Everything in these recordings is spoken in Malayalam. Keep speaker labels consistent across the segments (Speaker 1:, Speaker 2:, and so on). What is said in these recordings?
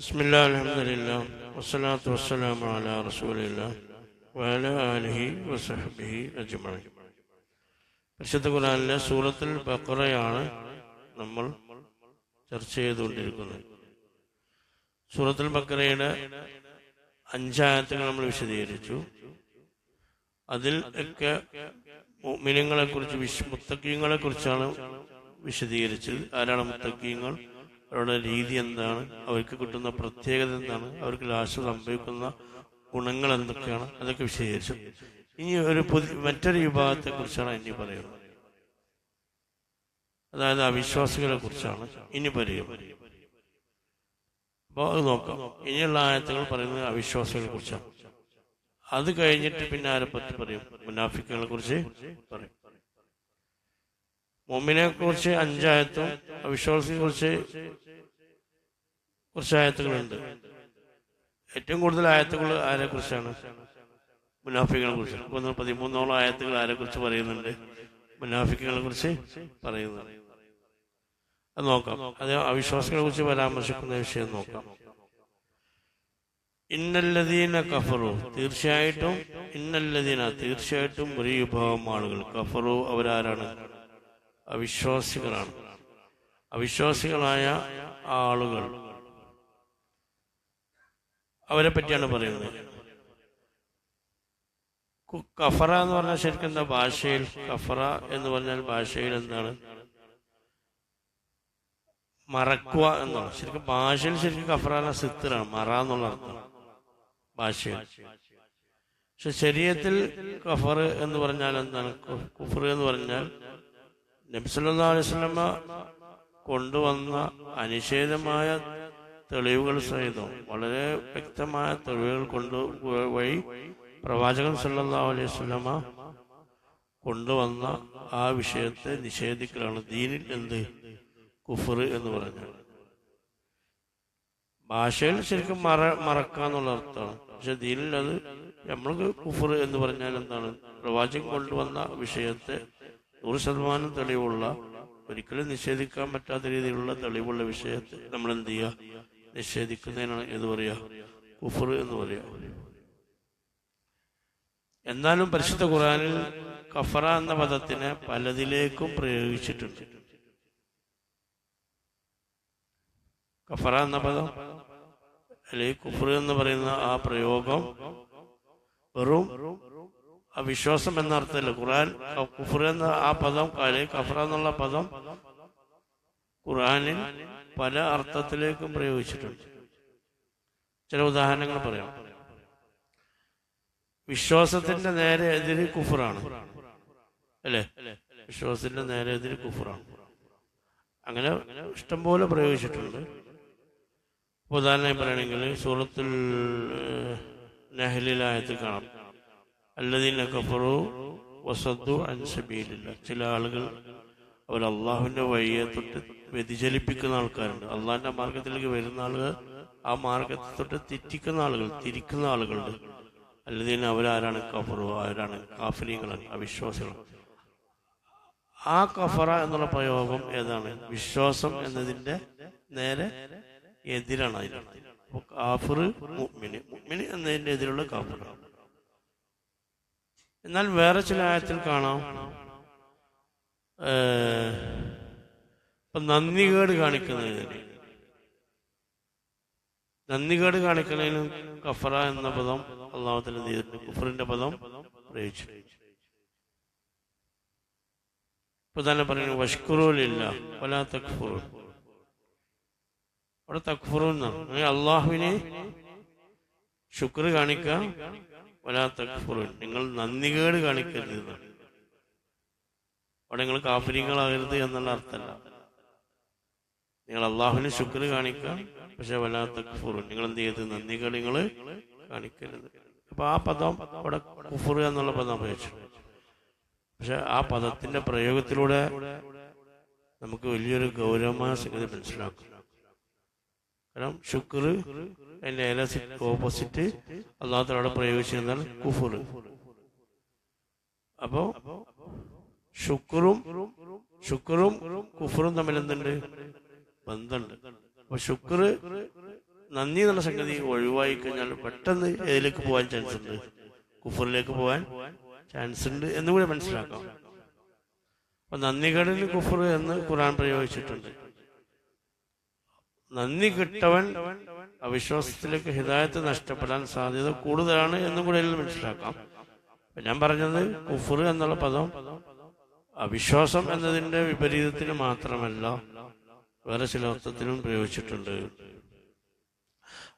Speaker 1: بسم الله الحمد لله والصلاة والسلام على رسول الله وعلى آله وصحبه أجمعين പരിശുദ്ധ ഖുറാനിലെ സൂറത്തുൽ ബക്കറയാണ് നമ്മൾ ചർച്ച ചെയ്തുകൊണ്ടിരിക്കുന്നത് സൂറത്തുൽ ബക്കറയുടെ അഞ്ചായത്തുകൾ നമ്മൾ വിശദീകരിച്ചു അതിൽ ഒക്കെ മിനിങ്ങളെ കുറിച്ച് വിശ് മുത്തക്കീങ്ങളെ കുറിച്ചാണ് വിശദീകരിച്ചത് ആരാണ് മുത്തക്കീങ്ങൾ അവരുടെ രീതി എന്താണ്? അവർക്ക് കിട്ടുന്ന പ്രത്യേകത എന്താണ്? അവർക്ക് ലാസ്റ്റ് സംഭവിക്കുന്ന ഗുണങ്ങൾ എന്തൊക്കെയാണ്? അതൊക്കെ വിശദീകരിച്ചു. ഇനി ഒരു പുതിയ മറ്റൊരു വിഭാഗത്തെ കുറിച്ചാണ് ഇനി പറയുന്നത്. അതായത് അവിശ്വാസികളെ കുറിച്ചാണ് ഇനി പറയും അപ്പോൾ അത് നോക്കാം. ഇനിയുള്ള ആയത്തുകൾ പറയുന്നത് അവിശ്വാസികളെ കുറിച്ചാണ്. അത് കഴിഞ്ഞിട്ട് പിന്നെ ആരെ പറ്റി പറയും? മുനാഫിക്കുകളെ കുറിച്ച് പറയും. മൊമിനെ കുറിച്ച് അഞ്ചായത്തും അവിശ്വാസിയെ കുറിച്ച് കുറച്ച് ആയത്തുകളുണ്ട് ഏറ്റവും കൂടുതൽ ആയത്തുകൾ ആരെ കുറിച്ചാണ് മുനാഫികളെ കുറിച്ച് പതിമൂന്നോളം ആയത്തുകൾ ആരെ കുറിച്ച് പറയുന്നുണ്ട്? മുനാഫിക്കുകളെ കുറിച്ച് പറയുന്നുണ്ട് അത് നോക്കാം. അത് അവിശ്വാസികളെ കുറിച്ച് പരാമർശിക്കുന്ന വിഷയം നോക്കാം. ഇന്നല്ലദീന കഫറു. തീർച്ചയായിട്ടും ഇന്നല്ലദീന തീർച്ചയായിട്ടും ഒരു വിഭാഗം ആളുകൾ. കഫറു അവരാരാണ്? അവിശ്വാസികളാണ്. അവിശ്വാസികളായ ആളുകൾ. അവരെ പറ്റിയാണ് പറയുന്നത് കഫറ എന്ന് പറഞ്ഞാൽ ശരിക്കും എന്താ ഭാഷയിൽ കഫറ എന്ന് പറഞ്ഞാൽ ഭാഷയിൽ എന്താണ്? മറക്കുക എന്നാണ്. ശരിക്കും ഭാഷയിൽ ശരിക്കും കഫറ എന്ന സിത്തറാണ്. മറ എന്നുള്ള അർത്ഥം. ഭാഷയിൽ. പക്ഷെ ശരീരത്തിൽ കഫർ എന്ന് പറഞ്ഞാൽ എന്താണ്? കുഫർ എന്ന് പറഞ്ഞാൽ നബ്സല്ലാ കൊണ്ടുവന്ന അനിഷേധമായ തെളിവുകൾ സഹിതം വളരെ വ്യക്തമായ തെളിവുകൾ കൊണ്ട് വഴി പ്രവാചകൻ സല്ലാ അലൈഹി വസല്ലമ കൊണ്ടുവന്ന ആ വിഷയത്തെ നിഷേധിക്കലാണ്. ദീനിൽ എന്ത്? കുഫർ എന്ന് പറഞ്ഞു ഭാഷയിൽ ശരിക്കും മറ മറക്കാന്നുള്ള അർത്ഥമാണ്. പക്ഷെ ദീനിൽ അത് നമ്മൾക്ക് കുഫർ എന്ന് പറഞ്ഞാൽ എന്താണ്? പ്രവാചകൻ കൊണ്ടുവന്ന വിഷയത്തെ നൂറ് ശതമാനം തെളിവുള്ള ഒരിക്കലും നിഷേധിക്കാൻ പറ്റാത്ത രീതിയിലുള്ള തെളിവുള്ള വിഷയത്തെ നമ്മൾ എന്ത് ചെയ്യുക നിഷേധിക്കുന്നതിനാണ് എന്ന് പറയാ? കുഫർ എന്ന് പറയാ. എന്നാലും പരിശുദ്ധ ഖുറാനിൽ കഫറ എന്ന പദത്തിനെ പലതിലേക്കും പ്രയോഗിച്ചിട്ടുണ്ട്. കഫറ എന്ന പദം അല്ലെങ്കിൽ കുഫർ എന്ന് പറയുന്ന ആ പ്രയോഗം വെറും അവിശ്വാസം എന്ന അർത്ഥമല്ല ഖുറാൻ കുഫർ എന്ന ആ പദം അല്ലെങ്കിൽ കഫറ എന്നുള്ള പദം ഖുറാനിൽ പല അർത്ഥത്തിലേക്കും പ്രയോഗിച്ചിട്ടുണ്ട്. ചില ഉദാഹരണങ്ങൾ പറയാം. വിശ്വാസത്തിന്റെ നേരെ എതിര് കുഫറാണ്. അല്ലേ? വിശ്വാസത്തിന്റെ നേരെ എതിര് കുഫറാണ്. അങ്ങനെ ഇഷ്ടംപോലെ പ്രയോഗിച്ചിട്ടുണ്ട്. ഉദാഹരണമായി ഉദാഹരണം പറയുകയാണെങ്കിൽ സൂറത്തുൽ നഹലിലായത്തിൽ കാണാം. അല്ലദീന കഫറു വസദ്ദു അൻ സബീലില്ല. ചില ആളുകൾ അവർ അള്ളാഹുവിന്റെ വഴിയെ തൊട്ട് വ്യതിചലിപ്പിക്കുന്ന ആൾക്കാരുണ്ട്. അള്ളാഹിന്റെ മാർഗത്തിലേക്ക് വരുന്ന ആളുകൾ ആ മാർഗത്തെ തൊട്ട് തെറ്റിക്കുന്ന ആളുകൾ തിരിക്കുന്ന ആളുകളുണ്ട്. അല്ലദീന അവരാരാണ് കഫറു? അവരാണ് കാഫരീങ്ങളാണ് അവിശ്വാസികൾ ആ കഫറ എന്നുള്ള പ്രയോഗം ഏതാണ്? വിശ്വാസം എന്നതിന്റെ നേരെ എതിരാണ് അതിനാണ് അപ്പൊ കാഫിർ മുഗ്മിന് മുഗ്മിന് എന്നതിന്റെ എതിരുള്ള കാഫിർ എന്നാൽ വേറെ ചില ആയത്തിൽ കാണാം. ഇപ്പൊ നന്ദികേട് കാണിക്കുന്നതിന് നന്ദികേട് കാണിക്കുന്നതിന് കഫറ എന്ന പദം അള്ളാഹുത്തിൽ എന്ത് ചെയ്തിട്ടുണ്ട് കുഫറിന്റെ പദം പ്രയോഗിച്ചു. ഇപ്പൊ തന്നെ പറയുന്നു വഷ്കുറൂലില്ല വലാ തക്ഫുറു. അവിടെ തക്ഫുറു എന്നാണ് അള്ളാഹുവിനെ ശുക്ർ കാണിക്കാം വലാ തക്ഫുറു നിങ്ങൾ നന്ദികേട് കാണിക്കരുത്. അവിടെ നിങ്ങൾ കാഫര്യങ്ങളാകരുത് എന്നുള്ള അർത്ഥമല്ല. നിങ്ങൾ അള്ളാഹുവിന് ശുക്ർ കാണിക്കാം പക്ഷെ വലാ തക്ഫുറു നിങ്ങൾ എന്ത് ചെയ്ത് നന്ദികേട് നിങ്ങൾ കാണിക്കരുത്. അപ്പൊ ആ പദം അവിടെ കുഫുർ എന്നുള്ള പദം ഉപയോഗിച്ചു. പക്ഷെ ആ പദത്തിന്റെ പ്രയോഗത്തിലൂടെ നമുക്ക് വലിയൊരു ഗൗരവമായ സംഗതി മനസ്സിലാക്കും. കാരണം ശുക്ർ അതിന്റെ ഓപ്പോസിറ്റ് അള്ളാഹത്തോടെ പ്രയോഗിച്ചിരുന്നാൽ കുഫുർ. അപ്പോ ശുക്റും ശുക്റും കുഫറും തമ്മിൽ എന്തുണ്ട്? ബന്ധമുണ്ട്. അപ്പൊ ശുക്ർ നന്ദി എന്നുള്ള സംഗതി ഒഴിവായി കഴിഞ്ഞാൽ പെട്ടെന്ന് ഏതിലേക്ക് പോകാൻ ചാൻസ് ഉണ്ട്? കുഫറിലേക്ക് പോകാൻ ചാൻസ് ഉണ്ട് എന്ന് കൂടി മനസ്സിലാക്കാം. അപ്പൊ നന്ദികളിൽ കുഫർ എന്ന് ഖുറാൻ പ്രയോഗിച്ചിട്ടുണ്ട്. നന്ദി കിട്ടവൻ അവിശ്വാസത്തിലേക്ക് ഹിതായത്ത് നഷ്ടപ്പെടാൻ സാധ്യത കൂടുതലാണ് എന്നും കൂടെ മനസ്സിലാക്കാം. ഞാൻ പറഞ്ഞത് കുഫർ എന്നുള്ള പദം അവിശ്വാസം എന്നതിന്റെ വിപരീതത്തിന് മാത്രമല്ല വേറെ ചില അർത്ഥത്തിലും പ്രയോഗിച്ചിട്ടുണ്ട്.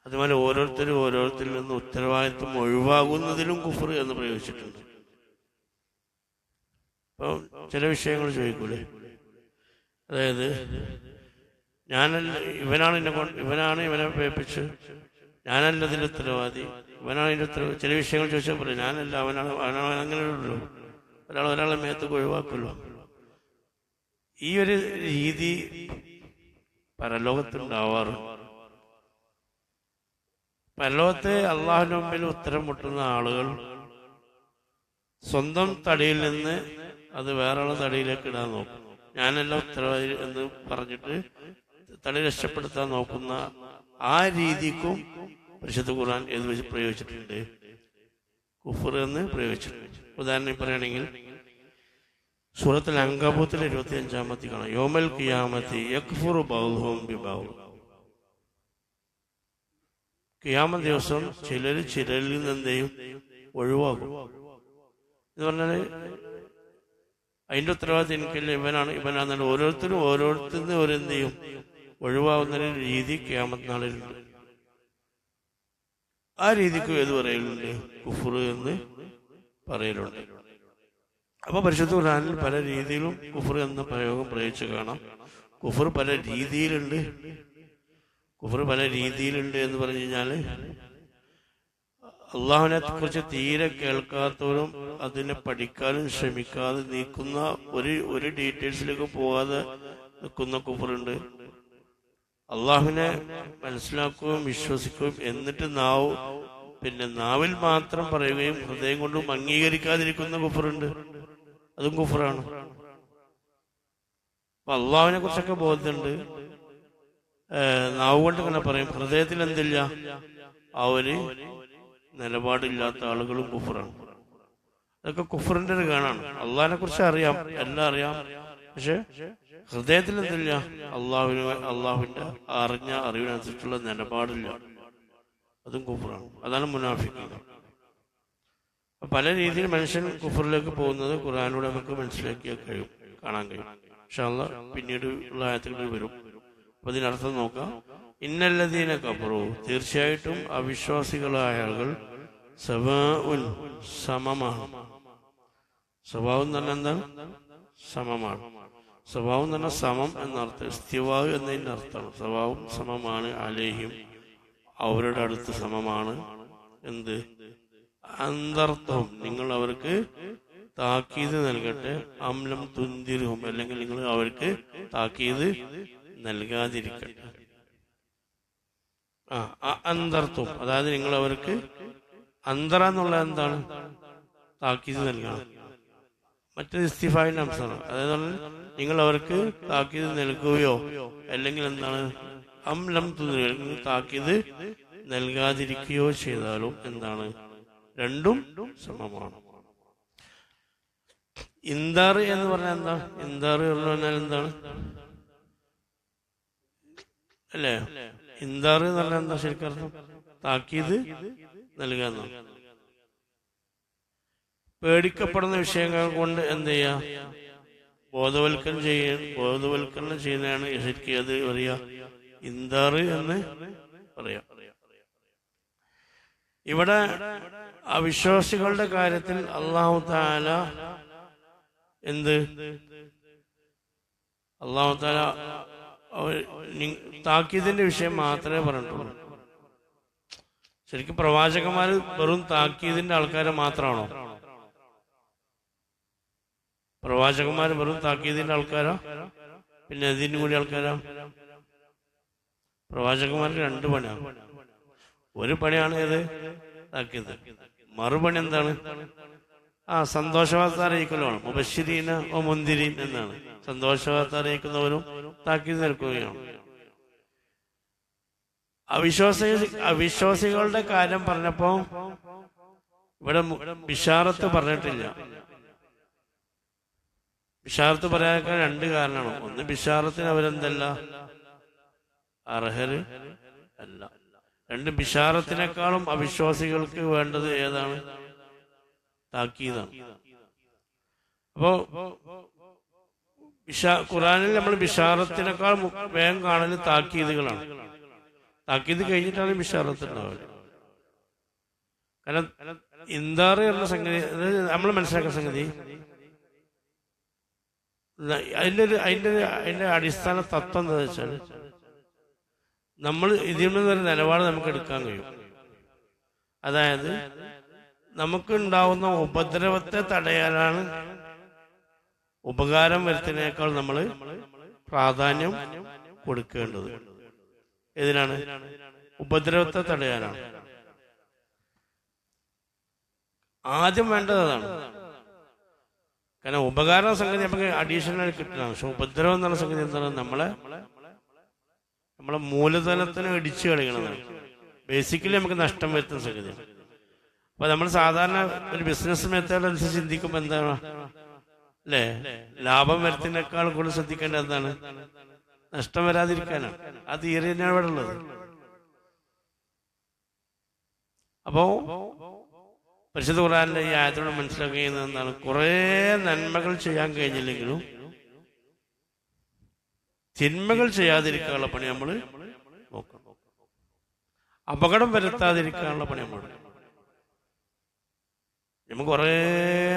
Speaker 1: അതുപോലെ ഓരോരുത്തരും ഓരോരുത്തരിൽ നിന്ന് ഉത്തരവാദിത്വം ഒഴിവാകുന്നതിലും കുഫർ എന്ന് പ്രയോഗിച്ചിട്ടുണ്ട്. ഇപ്പം ചില വിഷയങ്ങൾ ചോദിക്കൂലേ? അതായത് ഞാനല്ല ഇവനാണ് എന്നെ ഇവനാണ് ഇവനെ പേപ്പിച്ച്. ഞാനല്ല അതിന്റെ ഉത്തരവാദി. ഇവനാണ് അതിന്റെ ഉത്തരവാദി. ചില വിഷയങ്ങൾ ചോദിച്ചാൽ പറയും ഞാനല്ല അവനാണ് അവനാണ് അങ്ങനെയുള്ളൂ ഒരാൾ ഒരാളെ മേത്ത് ഒഴിവാക്കുമല്ലോ ഈ ഒരു രീതി പരലോകത്തുണ്ടാവാറുണ്ട് പരലോകത്ത് അള്ളാഹുവിന് മുമ്പിൽ ഉത്തരം മുട്ടുന്ന ആളുകൾ സ്വന്തം തടിയിൽ നിന്ന് അത് വേറെ തടിയിലേക്ക് ഇടാൻ നോക്കും. ഞാനെല്ലാം ഉത്തരവാദി എന്ന് പറഞ്ഞിട്ട് തടി രക്ഷപ്പെടുത്താൻ നോക്കുന്ന ആ രീതിക്കും പരിശുദ്ധ ഖുർആൻ ഏത് വെച്ച് പ്രയോഗിച്ചിട്ടുണ്ട്. കുഫർ എന്ന് പ്രയോഗിച്ചിട്ടുണ്ട്. ഉദാഹരണം പറയുകയാണെങ്കിൽ സൂറത്തിൽ അങ്കബൂത്തിൽ ഇരുപത്തി അഞ്ചാമത്തി കാണാം യോമൽ കിയാമത്തി യക്ഫുറു കിയാമ ദിവസം ചിലർ ചിലരിൽ നിന്ന് എന്തെയും ഒഴിവാകും. എന്ന് പറഞ്ഞാൽ അതിന്റെ ഉത്തരവാദിത്തം എനിക്കല്ല? ഇവനാണ് ഇവനാണെന്നാണ് ഓരോരുത്തരും ഓരോരുത്തരും ഓരോന്ത് ചെയ്യും ഒഴിവാകുന്ന രീതി ക്യാമത്ത് ആ രീതിക്ക് ഏത് പറയലുണ്ട്? കുഫുർ എന്ന് പറയലുണ്ട്. അപ്പൊ പരിശുദ്ധ ഖുർആാനിൽ പല രീതിയിലും കുഫർ എന്ന പ്രയോഗം പ്രയോഗിച്ച് കാണാം. കുഫർ പല രീതിയിലുണ്ട്. കുഫർ പല രീതിയിലുണ്ട് എന്ന് പറഞ്ഞു കഴിഞ്ഞാൽ അള്ളാഹുവിനെ കുറിച്ച് തീരെ കേൾക്കാത്തവരും അതിനെ പഠിക്കാനും ശ്രമിക്കാതെ നീക്കുന്ന ഒരു ഒരു ഡീറ്റെയിൽസിലേക്ക് പോകാതെ നിൽക്കുന്ന കുഫറുണ്ട് അള്ളാഹുവിനെ മനസ്സിലാക്കുകയും വിശ്വസിക്കുകയും എന്നിട്ട് നാവ് പിന്നെ നാവിൽ മാത്രം പറയുകയും ഹൃദയം കൊണ്ടും അംഗീകരിക്കാതിരിക്കുന്ന കുഫറുണ്ട്. അതും കുഫറാണ്. അപ്പൊ അള്ളാഹുവിനെ കുറിച്ചൊക്കെ ബോധ്യമുണ്ട്. നാവ് കൊണ്ട് ഇങ്ങനെ പറയും ഹൃദയത്തിൽ എന്തില്ല? ഒരു നിലപാടില്ലാത്ത ആളുകളും കുഫറാണ്. അതൊക്കെ കുഫറിന്റെ ഒരു കാണാണ് അള്ളാഹിനെ കുറിച്ച് അറിയാം എല്ലാം അറിയാം. പക്ഷെ ഹൃദയത്തിൽ എന്തില്ല അള്ളാഹുവിന് അള്ളാഹുവിന്റെ അറിഞ്ഞ അറിവിനനുസരിച്ചുള്ള നിലപാടില്ല അതും കുഫറാണ്. അതാണ് മുനാഫിക്കുന്നത് പല രീതിയിൽ മനുഷ്യൻ കുഫറിലേക്ക് പോകുന്നത് ഖുറാനിലൂടെ നമുക്ക് മനസ്സിലാക്കിയാൽ കഴിയും കാണാൻ കഴിയും. പക്ഷെ അല്ല പിന്നീട് ഉള്ള ആയത്തുകളിൽ വരും. അപ്പൊ ഇതിനർത്ഥം നോക്കാം. ഇന്നല്ലതീന തീർച്ചയായിട്ടും അവിശ്വാസികളായ ആളുകൾ സമമാണ്. സ്വഭാവം തന്നെ എന്താണ്? സമമാണ്. സ്വഭാവം തന്നെ സമം എന്നർത്ഥം സ്ഥിവാവ് എന്നതിന്റെ അർത്ഥമാണ് സ്വഭാവം സമമാണ് അലേഹിം അവരുടെ അടുത്ത് സമമാണ്. എന്ത്? അന്തർത്ഥം നിങ്ങൾ അവർക്ക് താക്കീത് നൽകട്ടെ. അമ്ലം തുന്തിരും അല്ലെങ്കിൽ നിങ്ങൾ അവർക്ക് താക്കീത് നൽകാതിരിക്കട്ടെ. ആ അന്തർത്ഥം അതായത് നിങ്ങൾ അവർക്ക് അന്തറ എന്നുള്ള എന്താണ്? താക്കീത് നൽകണം. മറ്റൊരു ഇസ്തിഫായിന്റെ അംശമാണ്. അതായത് നിങ്ങൾ അവർക്ക് താക്കീത് നൽകുകയോ അല്ലെങ്കിൽ എന്താണ് അംലം തുന്തിരും താക്കീത് നൽകാതിരിക്കുകയോ ചെയ്താലും എന്താണ്? രണ്ടും സമമാണ്. ഇന്താറ് എന്ന് പറഞ്ഞാൽ എന്താ? ഇന്താറ് എന്ന് പറഞ്ഞാൽ എന്താണ്? അല്ലേ? ഇന്താറ് എന്ന് പറഞ്ഞാൽ എന്താ ശരിക്കും താക്കീത് നൽകുക എന്നാണ്. പേടിക്കപ്പെടുന്ന വിഷയങ്ങൾ കൊണ്ട് എന്ത് ചെയ്യാ? ബോധവൽക്കരണം ചെയ്യ ബോധവൽക്കരണം ചെയ്യുന്നതാണ് ശരിക്കും അത് പറയാ. ഇന്താറ് എന്ന് പറയാം. ഇവിടെ അവിശ്വാസികളുടെ കാര്യത്തിൽ അള്ളാഹു താല എന്ത്? അള്ളാഹു താല താക്കീതിന്റെ വിഷയം മാത്രമേ പറഞ്ഞിട്ടുള്ളൂ. ശരിക്കും പ്രവാചകന്മാർ വെറും താക്കീതിന്റെ ആൾക്കാരെ മാത്രമാണോ? പ്രവാചകന്മാർ വെറും താക്കീതിന്റെ ആൾക്കാരാ. പിന്നെ ഇതിന്റെ കൂടി ആൾക്കാരാ. പ്രവാചകന്മാർക്ക് രണ്ട് പണിയാണ് ഒരു പണിയാണ് ഏത്? താക്കീത്. മറുപണി എന്താണ്? ആ സന്തോഷവാർത്ത അറിയിക്കലാണ് മുബശ്ശിരീന ഓ മുന്തിരീൻ എന്നാണ്. സന്തോഷവാർത്ത അറിയിക്കുന്നവരും താക്കീത് നിൽക്കുകയാണ്. അവിശ്വാസി അവിശ്വാസികളുടെ കാര്യം പറഞ്ഞപ്പോ ഇവിടെ ബിഷാറത്ത് പറഞ്ഞിട്ടില്ല. ബിഷാറത്ത് പറയാനൊക്കെ രണ്ട് കാരണമാണ്. ഒന്ന് ബിഷാറത്തിന് അവരെന്തല്ല? അർഹര് അല്ല. രണ്ട് ബിഷാറത്തിനേക്കാളും അവിശ്വാസികൾക്ക് വേണ്ടത് ഏതാണ്? താക്കീതാണ്. അപ്പോ ബിഷാ ഖുറാനിൽ നമ്മൾ ബിഷാറത്തിനേക്കാൾ വേഗം കാണൽ താക്കീതുകളാണ്. താക്കീത് കഴിഞ്ഞിട്ടാണ് ബിഷാറത്ത് കാരണം ഇന്താറ് എന്ന സംഗതി നമ്മൾ മനസ്സിലാക്കുന്ന സംഗതി അതിന്റെ ഒരു അതിന്റെ ഒരു അതിന്റെ അടിസ്ഥാന തത്വം എന്താ വെച്ചാൽ നമ്മൾ ഇതിൽ നിന്നൊരു നിലപാട് നമുക്ക് എടുക്കാൻ കഴിയും. അതായത് നമുക്കുണ്ടാവുന്ന ഉപദ്രവത്തെ തടയാനാണ് ഉപകാരം വരുത്തുന്നതിനേക്കാൾ നമ്മൾ പ്രാധാന്യം കൊടുക്കേണ്ടത്. ഏതിനാണ്? ഉപദ്രവത്തെ തടയാനാണ്. ആദ്യം വേണ്ടത് അതാണ്. കാരണം ഉപകാര സംഗതി നമുക്ക് അഡീഷണൽ കിട്ടണം. പക്ഷെ ഉപദ്രവം എന്നുള്ള സംഗതി എന്താണ്? നമ്മളെ നമ്മളെ മൂലധനത്തിന് ഇടിച്ചു കളിക്കണതാണ്. ബേസിക്കലി നമുക്ക് നഷ്ടം വരുത്തുന്ന സംഗതി അപ്പൊ നമ്മൾ സാധാരണ ഒരു ബിസിനസ് മെത്തേഡ് അനുസരിച്ച് ചിന്തിക്കുമ്പോൾ എന്താണ്? അല്ലേ? ലാഭം വരുത്തിനേക്കാൾ കൂടുതൽ ശ്രദ്ധിക്കേണ്ടത് എന്താണ്? നഷ്ടം വരാതിരിക്കാനാണ്. ആ തിയറി തന്നെയാണ് ഇവിടെ ഉള്ളത്. അപ്പോ പരിശുദ്ധ ഖുറാനിലെ ഈ ആയത്തോടെ മനസ്സിലാക്കുന്നത് എന്താണ് കുറെ നന്മകൾ ചെയ്യാൻ കഴിഞ്ഞില്ലെങ്കിലും തിന്മകൾ ചെയ്യാതിരിക്കാനുള്ള പണി നമ്മൾ നോക്കണം. അപകടം വരുത്താതിരിക്കാനുള്ള പണി നമ്മൾ നമുക്ക് കുറെ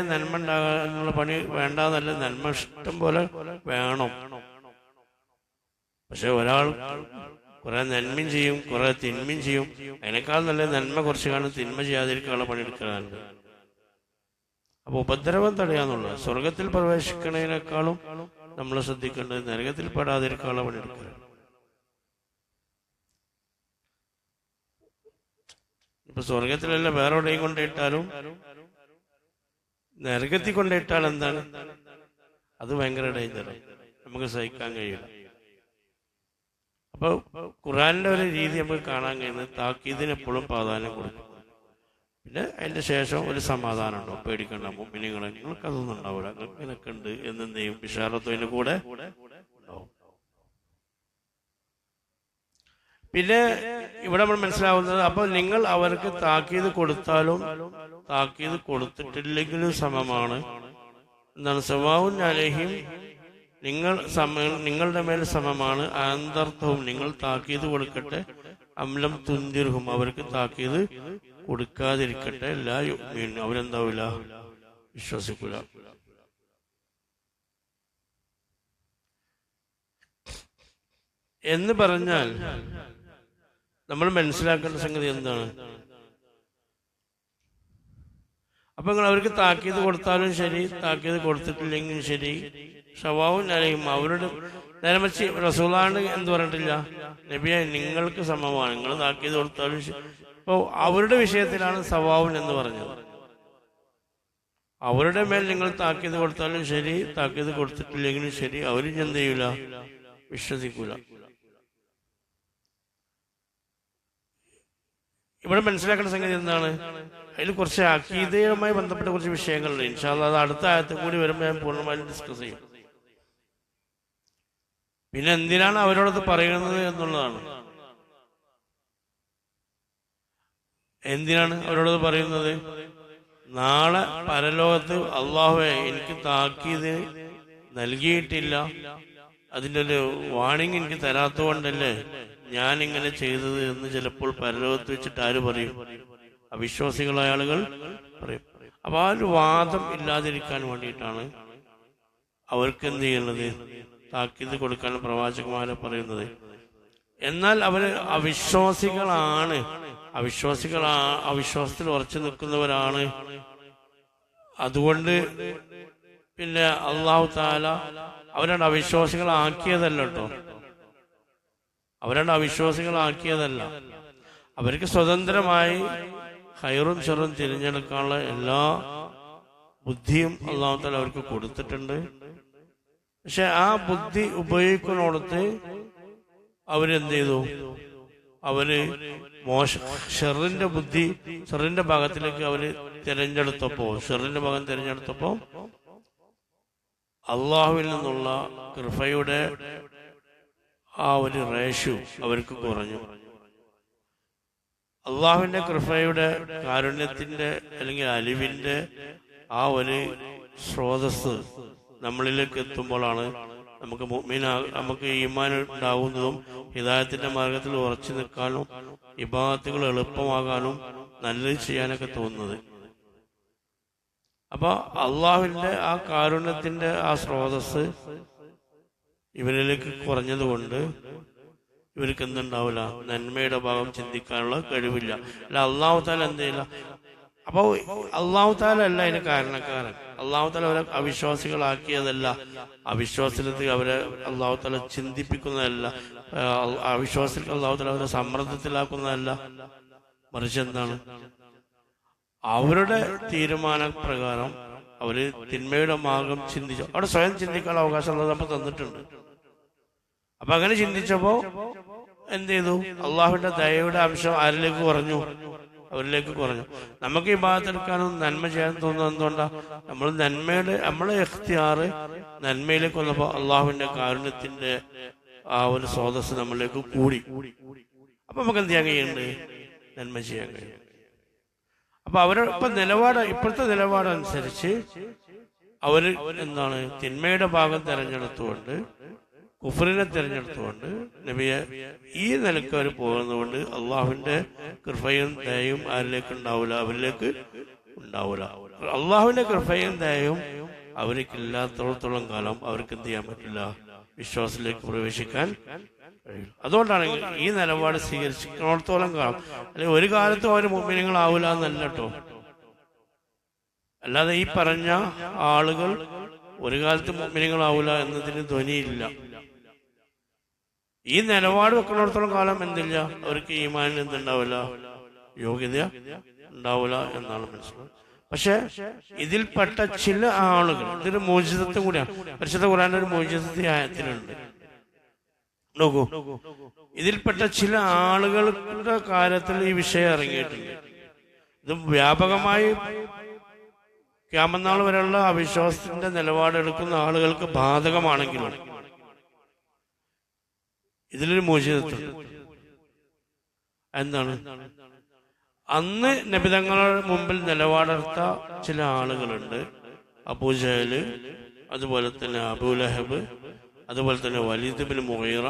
Speaker 1: നന്മ ഉണ്ടാകാനുള്ള പണി വേണ്ടാന്നല്ല നന്മ ഇഷ്ടം പോലെ വേണം. പക്ഷെ ഒരാൾ കുറെ നന്മയും ചെയ്യും കുറെ തിന്മയും ചെയ്യും. അതിനേക്കാൾ നല്ല നന്മ കുറച്ച് കാണും തിന്മ ചെയ്യാതിരിക്കാനുള്ള പണിയെടുക്കാറുണ്ട് അപ്പോൾ അപ്പൊ ഉപദ്രവം തടയാന്നുള്ളത് സ്വർഗത്തിൽ പ്രവേശിക്കുന്നതിനേക്കാളും നമ്മൾ ശ്രദ്ധിക്കേണ്ടത് നരകത്തിൽ പെടാതിരിക്കാനുള്ള പണിയെടുക്കുക ഇപ്പൊ സ്വർഗത്തിലല്ല വേറെ എവിടെയും കൊണ്ടിട്ടാലും നരകത്തിൽ കൊണ്ടിട്ടാൽ എന്താണ്? അത് ഭയങ്കര ഡേഞ്ചർ നമുക്ക് സഹിക്കാൻ കഴിയില്ല. അപ്പൊ ഖുറാനിന്റെ ഒരു രീതി നമുക്ക് കാണാൻ കഴിയുന്നത് താക്കീദിന് എപ്പോഴും പ്രാധാന്യം കൊടുക്കും. പിന്നെ അതിന്റെ ശേഷം ഒരു സമാധാനം ഉണ്ടോ പേടിക്കണ്ട മുമ്പിനിങ്ങളെ നിങ്ങൾക്ക് അതൊന്നും ഉണ്ടാവില്ല ഇതൊക്കെ ഉണ്ട് എന്നെന്ത് ചെയ്യും? കൂടെ പിന്നെ ഇവിടെ നമ്മൾ മനസ്സിലാവുന്നത് അപ്പൊ നിങ്ങൾ അവർക്ക് താക്കീത് കൊടുത്താലും താക്കീത് കൊടുത്തിട്ടില്ലെങ്കിലും സമമാണ്. എന്താണ് സ്വഭാവം അലഹിം നിങ്ങൾ സമ നിങ്ങളുടെ മേൽ സമമാണ് അന്തർത്ഥവും നിങ്ങൾ താക്കീത് കൊടുക്കട്ടെ. അമ്ലം തുന്തിർഹും അവർക്ക് താക്കീത് കൊടുക്കാതിരിക്കട്ടെ. എല്ലാ അവരെന്താവില്ല വിശ്വസിക്കൂല. എന്ന് പറഞ്ഞാൽ നമ്മൾ മനസ്സിലാക്കേണ്ട സംഗതി എന്താണ്? അപ്പൊ നിങ്ങൾ അവർക്ക് താക്കീത് കൊടുത്താലും ശരി താക്കീത് കൊടുത്തിട്ടില്ലെങ്കിലും ശരി. ഷവാവും അലയും അവരുടെ നേരെ മറിച്ച് റസൂലാണ് എന്ന് പറഞ്ഞിട്ടില്ല? നബിയെ നിങ്ങൾക്ക് സമമാണ്. നിങ്ങൾ താക്കീത് കൊടുത്താലും അപ്പോ അവരുടെ വിഷയത്തിലാണ് സവാവുൻ എന്ന് പറഞ്ഞത്. അവരുടെ മേൽ നിങ്ങൾ താക്കീത് കൊടുത്താലും ശരി താക്കീത് കൊടുത്തിട്ടില്ലെങ്കിലും ശരി. അവരും എന്ത് ചെയ്യൂല? വിശ്വസിക്കൂല. ഇവിടെ മനസ്സിലാക്കേണ്ട സംഗതി എന്താണ്? അതിൽ കുറച്ച് അക്കീതയുമായി ബന്ധപ്പെട്ട കുറച്ച് വിഷയങ്ങളുണ്ട്. ഇൻഷാല്ല അത് അടുത്ത ആയത്ത് കൂടി വരുമ്പോൾ ഞാൻ പൂർണമായും ഡിസ്കസ് ചെയ്യും. പിന്നെ എന്തിനാണ് അവരോടത് പറയുന്നത് എന്നുള്ളതാണ്. എന്തിനാണ് അവരോടത് പറയുന്നത്? നാളെ പരലോകത്ത് അള്ളാഹുവെ എനിക്ക് താക്കീത് നൽകിയിട്ടില്ല. അതിന്റെ ഒരു വാണിംഗ് എനിക്ക് തരാത്തതുകൊണ്ടല്ലേ ഞാൻ ഇങ്ങനെ ചെയ്തത് എന്ന് ചിലപ്പോൾ പരലോകത്ത് വെച്ചിട്ട് ആര് പറയും? അവിശ്വാസികളായ ആളുകൾ പറയും. അപ്പൊ ആ ഒരു വാദം ഇല്ലാതിരിക്കാൻ വേണ്ടിയിട്ടാണ് അവർക്ക് എന്ത് ചെയ്യുന്നത്? താക്കീത് കൊടുക്കാൻ പ്രവാചകന്മാരെ പറയുന്നത്. എന്നാൽ അവർ അവിശ്വാസികളാണ്. അവിശ്വാസികളാ അവിശ്വാസത്തിൽ ഉറച്ചു നിൽക്കുന്നവരാണ്. അതുകൊണ്ട് പിന്നെ അള്ളാഹു താല അവരാണ് അവിശ്വാസികളാക്കിയതല്ലോ കേട്ടോ. അവരാണ് അവിശ്വാസികളാക്കിയതല്ല അവർക്ക് സ്വതന്ത്രമായി ഹൈറും ചെറും തിരഞ്ഞെടുക്കാനുള്ള എല്ലാ ബുദ്ധിയും അള്ളാഹു താല അവർക്ക് കൊടുത്തിട്ടുണ്ട്. പക്ഷെ ആ ബുദ്ധി ഉപയോഗിക്കുന്നോടത്ത് അവരെന്ത് ചെയ്തു? അവർ മോശ ഷെറിന്റെ ബുദ്ധി ഷെറിന്റെ ഭാഗത്തിലേക്ക് അവർ തിരഞ്ഞെടുത്തപ്പോ ഷെറിന്റെ ഭാഗം തിരഞ്ഞെടുത്തപ്പോ അള്ളാഹുവിൽ നിന്നുള്ള കൃപയുടെ ആ ഒരു റേഷ്യു അവർക്ക് കുറഞ്ഞു. അള്ളാഹുവിന്റെ കൃപയുടെ കാരുണ്യത്തിന്റെ അല്ലെങ്കിൽ അലിവിന്റെ ആ ഒരു സ്രോതസ് നമ്മളിലേക്ക് എത്തുമ്പോഴാണ് നമുക്ക് നമുക്ക് ഈമാൻ ഉണ്ടാവുന്നതും ഹിദായത്തിന്റെ മാർഗത്തിൽ ഉറച്ചു നിൽക്കാനും ഇബാദത്തുകൾ എളുപ്പമാകാനും നല്ലത് ചെയ്യാനൊക്കെ തോന്നുന്നത്. അപ്പൊ അള്ളാഹുവിന്റെ ആ കാരുണ്യത്തിന്റെ ആ സ്രോതസ് ഇവരിലേക്ക് കുറഞ്ഞതുകൊണ്ട് ഇവർക്ക് എന്തുണ്ടാവില്ല? നന്മയുടെ ഭാഗം ചിന്തിക്കാനുള്ള കഴിവില്ല. അല്ല അള്ളാഹു എന്ത് ചെയ്യില്ല? അപ്പൊ അള്ളാഹു അല്ല അതിന് കാരണക്കാരൻ. അള്ളാഹു അവരെ അവിശ്വാസികളാക്കിയതല്ല. അവിശ്വാസത്തിൽ അവരെ അള്ളാഹു താല ചിന്തിപ്പിക്കുന്നതല്ല. അവിശ്വാസത്തിൽ അള്ളാഹു താല അവരെ സമ്മർദ്ദത്തിലാക്കുന്നതല്ല. മറിച്ച് എന്താണ്? അവരുടെ തീരുമാന പ്രകാരം അവർ തിന്മയുടെ മാർഗം ചിന്തിച്ചു. അവിടെ സ്വയം ചിന്തിക്കാനുള്ള അവകാശം നമുക്ക് തന്നിട്ടുണ്ട്. അപ്പൊ അങ്ങനെ ചിന്തിച്ചപ്പോ എന്ത് ചെയ്തു? അള്ളാഹുവിന്റെ ദയയുടെ അംശം ആരിലേക്ക് കുറഞ്ഞു? അവരിലേക്ക് കുറഞ്ഞു. നമുക്ക് ഈ ഭാഗത്തെടുക്കാനും നന്മ ചെയ്യാൻ തോന്നുന്നത് എന്തുകൊണ്ടാ? നമ്മൾ നന്മയുടെ നമ്മളെ എഖ്തിയാറ് നന്മയിലേക്ക് വന്നപ്പോ അള്ളാഹുവിന്റെ കാരുണ്യത്തിന്റെ ആ ഒരു സ്രോതസ് നമ്മളിലേക്ക് കൂടി. അപ്പൊ നമുക്ക് എന്ത് ചെയ്യാൻ കഴിയുന്നുണ്ട്? നന്മ ചെയ്യാൻ കഴിയും അപ്പൊ അവരുടെ ഇപ്പൊ നിലപാട് ഇപ്പോഴത്തെ നിലപാടനുസരിച്ച് അവർ എന്താണ്? തിന്മയുടെ ഭാഗം തെരഞ്ഞെടുത്തുകൊണ്ട് കുഫറിനെ തിരഞ്ഞെടുത്തുകൊണ്ട് നബിയെ ഈ നിലയ്ക്ക് അവർ പോകുന്നതുകൊണ്ട് അള്ളാഹുവിന്റെ കൃപയും ദയയും ആരിലേക്ക് ഉണ്ടാവില്ല അവരിലേക്ക് ഉണ്ടാവില്ല അള്ളാഹുവിന്റെ കൃപയും ദയയും അവർക്ക് ഇല്ലാത്തോളത്തോളം കാലം അവർക്ക് എന്ത് ചെയ്യാൻ പറ്റില്ല? വിശ്വാസത്തിലേക്ക് പ്രവേശിക്കാൻ അതുകൊണ്ടാണ് ഈ നിലപാട് സ്വീകരിച്ചിടത്തോളം കാലം. അല്ലെങ്കിൽ ഒരു കാലത്തും അവർ മുമ്പിനങ്ങളാവില്ല എന്നല്ല കേട്ടോ അല്ലാതെ ഈ പറഞ്ഞ ആളുകൾ ഒരു കാലത്ത് മുമ്പിനങ്ങളാവില്ല എന്നതിന് ധ്വനിയില്ല. ഈ നിലപാട് വെക്കുന്നിടത്തോളം കാലം എന്തില്ല? അവർക്ക് ഈമാനിൽ എന്തുണ്ടാവില്ല? യോഗ്യത ഉണ്ടാവില്ല എന്നാണ് മനസ്സിലാക്കുന്നത് പക്ഷെ ഇതിൽപ്പെട്ട ചില ആളുകൾ ഇതൊരു മോചിതത്വം കൂടിയാണ്. പരിശുദ്ധ ഖുറാന്റെ ഒരു മോചിതത്വ ആയത്തിലുണ്ട്. നോക്കൂ. ഇതിൽപ്പെട്ട ചില ആളുകളുടെ കാര്യത്തിൽ ഈ വിഷയം ഇറങ്ങിയിട്ടുണ്ട്. ഇത് വ്യാപകമായി ക്യാമനാൾ വരെയുള്ള അവിശ്വാസത്തിന്റെ നിലപാടെടുക്കുന്ന ആളുകൾക്ക് ബാധകമാണെങ്കിലും ഇതിലൊരു മോചിതത്വം. എന്താണ്? അന്ന് നബിതങ്ങളുടെ മുമ്പിൽ നിലപാടെടുത്ത ചില ആളുകളുണ്ട്. അബൂജഹൽ അതുപോലെ തന്നെ അബൂലഹബ് അതുപോലെ തന്നെ വലീദ് ബിൻ മുഹീറ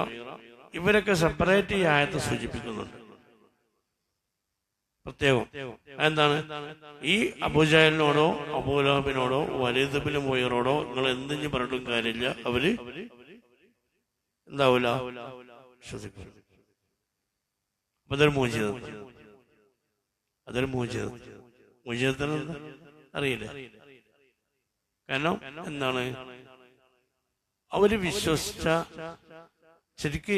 Speaker 1: ഇവരൊക്കെ സെപ്പറേറ്റ് ഈ ആയത്തെ സൂചിപ്പിക്കുന്നുണ്ട്. പ്രത്യേകം. എന്താണ്? ഈ അബൂജഹലിനോടോ അബൂലഹബിനോടോ വലീദ് ബിൻ മുഹീറോടോ നിങ്ങൾ എന്തിഞ്ഞ് പറഞ്ഞിട്ടും കാര്യമില്ല. അവർ എന്താവൂല? വിശ്വസിക്കും അതൊരു മോചിതം. അതൊരു മോചിതം. മോചിതത്തിന് അറിയില്ല. കാരണം എന്താണ്? അവർ വിശ്വസിച്ച ശരിക്ക്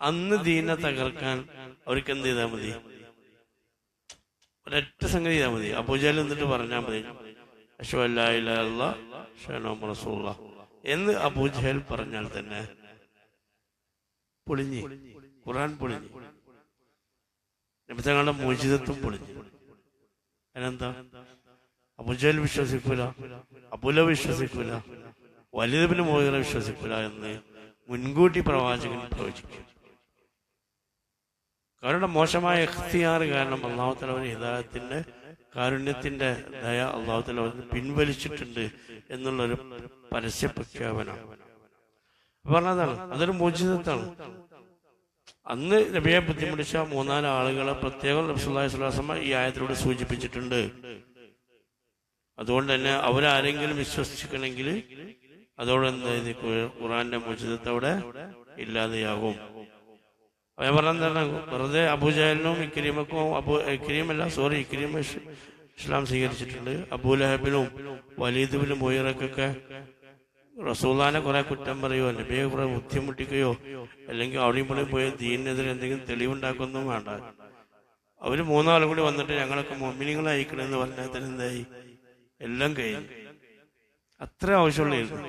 Speaker 1: അന്ന് ദീനെ തകർക്കാൻ അവർക്ക് എന്ത് ചെയ്താൽ മതി? ഒരൊറ്റ സംഗതി ചെയ്താൽ മതി. അബൂജാൽ എന്നിട്ട് പറഞ്ഞാൽ മതി. അശ്വല്ലാ എന്ന് അബൂജഹൽ പറഞ്ഞാൽ തന്നെ പൊളിഞ്ഞ്. ഖുറാൻ പൊളിഞ്ഞ്. നിമിത്തങ്ങളുടെ മോചിതത്വം പൊളിഞ്ഞ്. അതിനെന്താ? അബുജൽ വിശ്വസിക്കൂല അബുല വിശ്വസിക്കൂല വലിയതിന് മോഹിറ വിശ്വസിക്കൂല എന്ന് മുൻകൂട്ടി പ്രവാചകൻ പ്രവചിക്കും. കാരണം മോശമായ എഖ്തിയാർ കാരണം അള്ളാഹുത്തലവൻ ഒരു ഹിദായത്തിന്റെ കാരുണ്യത്തിന്റെ ദയ അള്ളാഹുത്തലവൻ പിൻവലിച്ചിട്ടുണ്ട് എന്നുള്ളൊരു പരസ്യ പ്രഖ്യാപനം പറഞ്ഞതാണ്. അതൊരു മോചിതത്താണ്. അന്ന് നബിയെ ബുദ്ധിമുട്ടിച്ച മൂന്നാൽ ആളുകളെ പ്രത്യേകം നബ്സുല്ലാഹി ഈ ആയത്തിലൂടെ സൂചിപ്പിച്ചിട്ടുണ്ട്. അതുകൊണ്ട് തന്നെ അവരാരെങ്കിലും വിശ്വസിക്കണമെങ്കിൽ അതോടെ എന്താ ഖുറാന്റെ മോചിതത്തെ അവിടെ ഇല്ലാതെയാകും. അവൻ പറഞ്ഞാൽ പറഞ്ഞ വെറുതെ അബൂജഹലിനും ഇക്രീമക്കും അബു ഇക്രീമല്ല സോറി ഇക്രീമ ഇസ്ലാം സ്വീകരിച്ചിട്ടുണ്ട്. അബൂലഹബിനും വലീദുബിനും മൊയ്യറക്കൊക്കെ റസൂലാനെ കുറെ കുറ്റം പറയുകയോ നബിയെ കുറെ ബുദ്ധിമുട്ടിക്കുകയോ? അല്ലെങ്കിൽ അവിടെയും പോയി പോയി ദീനിനെതിരെ എന്തെങ്കിലും തെളിവുണ്ടാക്കൊന്നും വേണ്ട. അവർ മൂന്നാളും കൂടി വന്നിട്ട് ഞങ്ങളൊക്കെ മൊമ്മിനികളായിക്കണെന്ന് പറഞ്ഞാൽ തന്നെ എന്തായി? എല്ലാം കഴിഞ്ഞു. അത്ര ആവശ്യമുള്ളായിരുന്നു.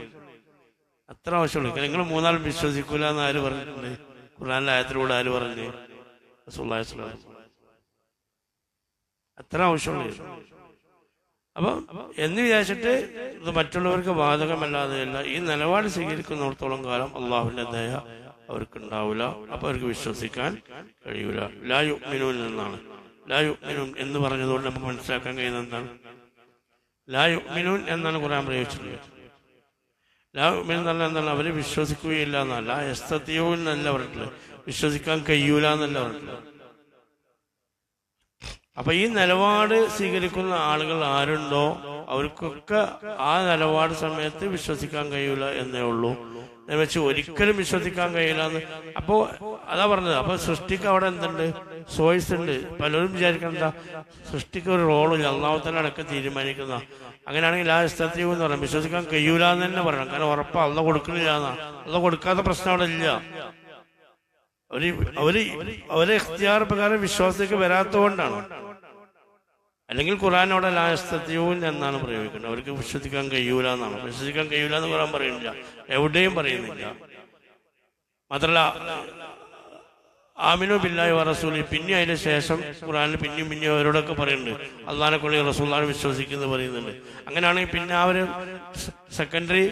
Speaker 1: അത്ര ആവശ്യമുള്ളൂ. നിങ്ങൾ മൂന്നാളും വിശ്വസിക്കൂല എന്ന് ആര് പറഞ്ഞിട്ടുണ്ട്? ഖുർആാനിലെ ആയത്തിലൂടെ ആര് പറഞ്ഞു? റസൂല്ലാ അത്ര ആവശ്യമുള്ളൂ അപ്പൊ എന്ന് വിചാരിച്ചിട്ട് ഇത് മറ്റുള്ളവർക്ക് ബാധകമല്ലാതെയല്ല ഈ നിലപാട് സ്വീകരിക്കുന്നിടത്തോളം കാലം അള്ളാഹുവിന്റെ ദയ അവർക്ക് ഉണ്ടാവില്ല അപ്പൊ അവർക്ക് വിശ്വസിക്കാൻ കഴിയൂല. ലായു യുഗ്മിനൂൻ എന്നാണ്. ലായു യുഗ്മിനൂൻ എന്ന് പറഞ്ഞതുകൊണ്ട് നമുക്ക് മനസ്സിലാക്കാൻ കഴിയുന്നത് എന്താണ്? ലായു മിനുൻ എന്നാണ് ഖുർആൻ പ്രയോഗിച്ചിട്ടുള്ളത്. മിനു എന്ന് പറഞ്ഞാൽ എന്താണ്? അവർ വിശ്വസിക്കുകയില്ല എന്നല്ല എസ്തത്തിയോ എന്നല്ല പറഞ്ഞിട്ടുള്ളത്. വിശ്വസിക്കാൻ കഴിയൂല എന്നല്ല പറഞ്ഞിട്ടുള്ളത്. അപ്പൊ ഈ നിലപാട് സ്വീകരിക്കുന്ന ആളുകൾ ആരുണ്ടോ? അവർക്കൊക്കെ ആ നിലപാട് സമയത്ത് വിശ്വസിക്കാൻ കഴിയൂല എന്നേ ഉള്ളൂ. വെച്ച് ഒരിക്കലും വിശ്വസിക്കാൻ കഴിയില്ല എന്ന്. അപ്പോ അതാ പറഞ്ഞത്. അപ്പൊ സൃഷ്ടിക്ക് അവിടെ എന്തുണ്ട്? സോയ്സ് ഉണ്ട്. പലരും വിചാരിക്കണ്ട സൃഷ്ടിക്ക് ഒരു റോളില്ല അള്ളാഹുത്തല അടക്കം തീരുമാനിക്കുന്ന അങ്ങനെയാണെങ്കിൽ ആ സ്ഥലത്തിൽ എന്ന് പറയാം. വിശ്വസിക്കാൻ കഴിയൂല എന്ന് തന്നെ പറയണം. കാരണം ഉറപ്പാ. അള്ള കൊടുക്കുന്നില്ല എന്നാ. അള്ള കൊടുക്കാത്ത പ്രശ്നം അവിടെ ഇല്ല. അവർ അവർ അവരെ ഇഖ്തിയാർ പ്രകാരം വിശ്വാസത്തേക്ക് വരാത്തതുകൊണ്ടാണ്. അല്ലെങ്കിൽ ഖുറാനോടെ അവിടെ എന്നാണ് പ്രയോഗിക്കുന്നത്. അവർക്ക് വിശ്വസിക്കാൻ കഴിയൂല എന്നാണ്. വിശ്വസിക്കാൻ കഴിയൂല എന്ന് ഖുറാൻ പറയുന്നില്ല. എവിടെയും പറയുന്നില്ല. മാത്രല്ല ആമിനു വറസൂലി റസൂലി പിന്നെ അതിന് ശേഷം ഖുറാനിൽ പിന്നെയും പിന്നെയും അവരോടൊക്കെ പറയുന്നുണ്ട്. അള്ളഹാനെ കൊള്ളി റസൂലാണ് വിശ്വസിക്കുന്നത് പറയുന്നുണ്ട്. അങ്ങനെയാണെങ്കിൽ പിന്നെ അവർ സെക്കൻഡറി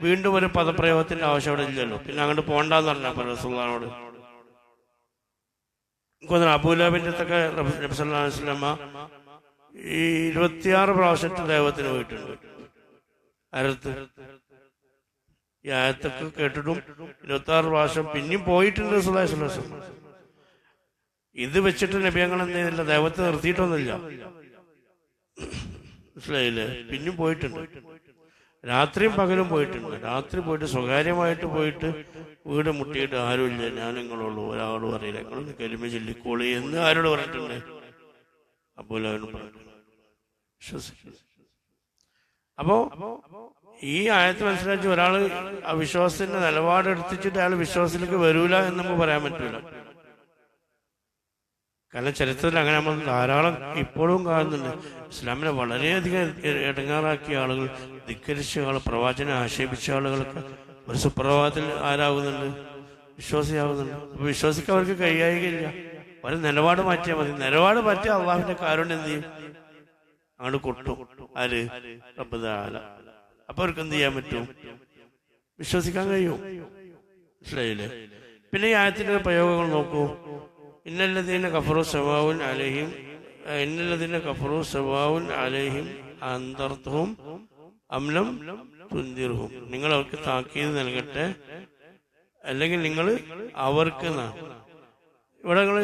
Speaker 1: വീണ്ടും ഒരു പദപ്രയോഗത്തിന്റെ ആവശ്യം അവിടെ ഇല്ലല്ലോ. പിന്നെ അങ്ങോട്ട് പോണ്ടെന്ന് പറഞ്ഞ റസൂലാനോട് എനിക്ക് അബൂലാബിന്റെ അബൂലാബിന്റെ അടുത്തൊക്കെ നബി അലൈഹി വസല്ലമ ഈ ഇരുപത്തിയാറ് പ്രാവശ്യത്തെ ദൈവത്തിന് പോയിട്ടുണ്ട്. അരത്ത്. ഈ ആയത്തൊക്കെ കേട്ടിട്ടും ഇരുപത്തി ആറ് പ്രാവശ്യം പിന്നെയും പോയിട്ടുണ്ട് സ്വല്ലല്ലാഹു ഇത് വെച്ചിട്ട് നബിയങ്ങൾ എന്ത് ചെയ്തില്ല ദൈവത്തെ നിർത്തിയിട്ടൊന്നുമില്ല. മനസ്സിലായില്ലേ? പിന്നെയും പോയിട്ടുണ്ട്. രാത്രിയും പകലും പോയിട്ടുണ്ട്. രാത്രി പോയിട്ട് സ്വകാര്യമായിട്ട് പോയിട്ട് വീട് മുട്ടിയിട്ട് ആരുമില്ല. ഞാൻ നിങ്ങളുള്ളൂ ഒരാളും അറിയില്ല നിങ്ങളൊന്ന് കരിമ ചൊല്ലിക്കോളി എന്ന് ആരോട് പറഞ്ഞിട്ടുണ്ട്? അപ്പോൾ അവന് പറഞ്ഞു. അപ്പോ ഈ ആയത്ത് മനസ്സിലാക്കി ഒരാൾ ആ വിശ്വാസത്തിന്റെ നിലപാട് എടുത്തിട്ട് അയാൾ വിശ്വാസത്തിലേക്ക് വരൂല എന്ന് നമുക്ക് പറയാൻ പറ്റൂല. കാരണം ചരിത്രത്തിൽ അങ്ങനെ നമ്മൾ ധാരാളം ഇപ്പോഴും കാണുന്നുണ്ട്. ഇസ്ലാമിനെ വളരെയധികം ഇടങ്ങാറാക്കിയ ആളുകൾ ധിക്കരിച്ച ആൾ പ്രവാചനെ ആക്ഷേപിച്ച ആളുകളൊക്കെ ഒരു സുപ്രഭാതത്തിൽ ആരാകുന്നുണ്ട്? വിശ്വാസിയാവുന്നുണ്ട് അപ്പൊ വിശ്വസിക്കാൻ അവർക്ക് കഴിയായികയില്ല. ഒരു നിലപാട് മാറ്റിയാൽ മതി. നിലപാട് മാറ്റിയ അള്ളാഹിന്റെ കാരുണ്യം എന്ത് ചെയ്യും? അങ്ങോട്ട് കൊട്ടും. ആര്? റബ്ബ് തആല. അപ്പൊ അവർക്ക് എന്ത് ചെയ്യാൻ പറ്റും? വിശ്വസിക്കാൻ കഴിയും. മനസ്സിലായില്ലേ? പിന്നെ ഈ ആയത്തിന്റെ പ്രയോഗങ്ങൾ നോക്കൂ. ഇന്നല്ലതീന കഫറു സവാവുൻ അലഹിം ഇന്നല്ലതീന കഫറു സവാവുൻ അലഹിം അന്തർത്ഥവും അമ്ലം തുന്തിർഹും. നിങ്ങൾ അവർക്ക് താക്കീത് നൽകട്ടെ. അല്ലെങ്കിൽ നിങ്ങൾ അവർക്ക് ഇവിടെ നിങ്ങൾ